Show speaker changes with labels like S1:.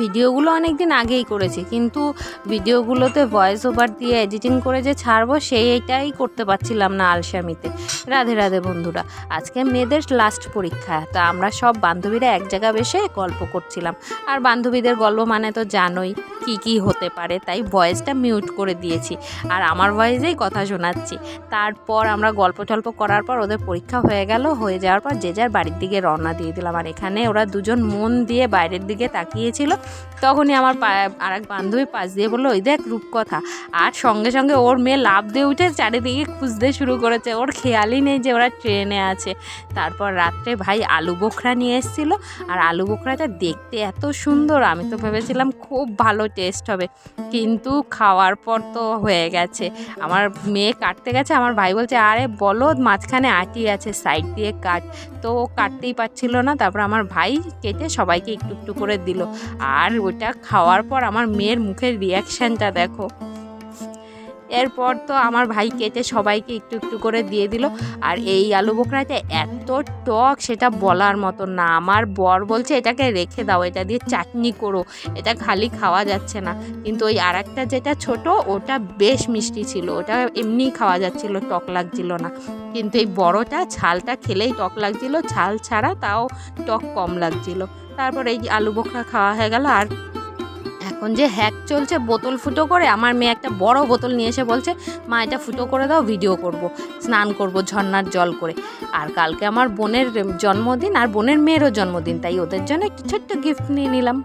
S1: ভিডিওগুলো অনেক দিন আগেই করেছি, কিন্তু ভিডিওগুলোতে ভয়েস ওভার দিয়ে এডিটিং করে যে ছাড়বো, সেই এটাই করতে পারছিলাম না আলসামিতে। রাধে রাধে বন্ধুরা, আজকে মেয়েদের লাস্ট পরীক্ষা। তো আমরা সব বান্ধবীরা এক জায়গায় বসে গল্প করছিলাম। আর বান্ধবীদের গল্প মানে তো জানোই। কি কি হতে পারে, তাই ভয়েসটা মিউট করে দিয়েছি। আর আমার ভয়েসেই কথা শোনাচ্ছি। তারপর আমরা গল্প টল্প করার পর ওদের পরীক্ষা হয়ে গেল, হয়ে যাওয়ার পর যে যার বাড়ির দিকে রওনা দিয়ে দিলাম। আর এখানে ওরা দুজন মন দিয়ে বাইরের দিকে তাকিয়েছিল। তখনই আমার আর এক বান্ধবী পাশ দিয়ে বলল, ওই দেখ রূপকথা। আর সঙ্গে সঙ্গে ওর মেয়ে লাভ দিয়ে উঠে চারিদিকে খুঁজতে শুরু করেছে। ওর খেয়ালই নেই যে ওরা ট্রেনে আছে। তারপর রাত্রে ভাই আলু বোখরা নিয়ে এসেছিল। আর আলু বোখরাটা দেখতে এত সুন্দর, আমি তো ভেবেছিলাম খুব ভালো টেস্ট হবে। কিন্তু খাওয়ার পর তো হয়ে গেছে। আমার মেয়ে কাটতে গেছে, আমার ভাই বলছে, আরে বলো, মাঝখানে আটি আছে সাইড দিয়ে কাট। তো ও কাটতেই পারছিল না, তারপর আমার ভাই কেটে সবাইকে একটু একটু করে দিল। আর ওটা খাওয়ার পর আমার মেয়ের মুখের রিয়াকশানটা দেখো। এরপর তো আমার ভাই কেটে সবাইকে একটু একটু করে দিয়ে দিল। আর এই আলু বোখরাটা এত টক সেটা বলার মতো না। আমার বর বলছে, এটাকে রেখে দাও, এটা দিয়ে চাটনি করো, এটা খালি খাওয়া যাচ্ছে না। কিন্তু ওই আর যেটা ছোট, ওটা বেশ মিষ্টি ছিল। ওটা এমনিই খাওয়া যাচ্ছিল, টক লাগছিল না। কিন্তু এই বড়টা, ছালটা খেলেই টক লাগছিল। ছাল ছাড়া তাও টক কম লাগছিল। তারপর এই আলু বোখরা খাওয়া হয়ে গেল। আর এখন যে হ্যাক চলছে, বোতল ফুটো করে, আমার মেয়ে একটা বড় বোতল নিয়ে এসে বলছে, মা, এটা ফুটো করে দাও, ভিডিও করব, স্নান করব ঝর্নার জল করে। আর কালকে আমার বোনের জন্মদিন, আর বোনের মেয়েরও জন্মদিন, তাই ওদের জন্য একটু ছোট্ট গিফট নিয়ে নিলাম।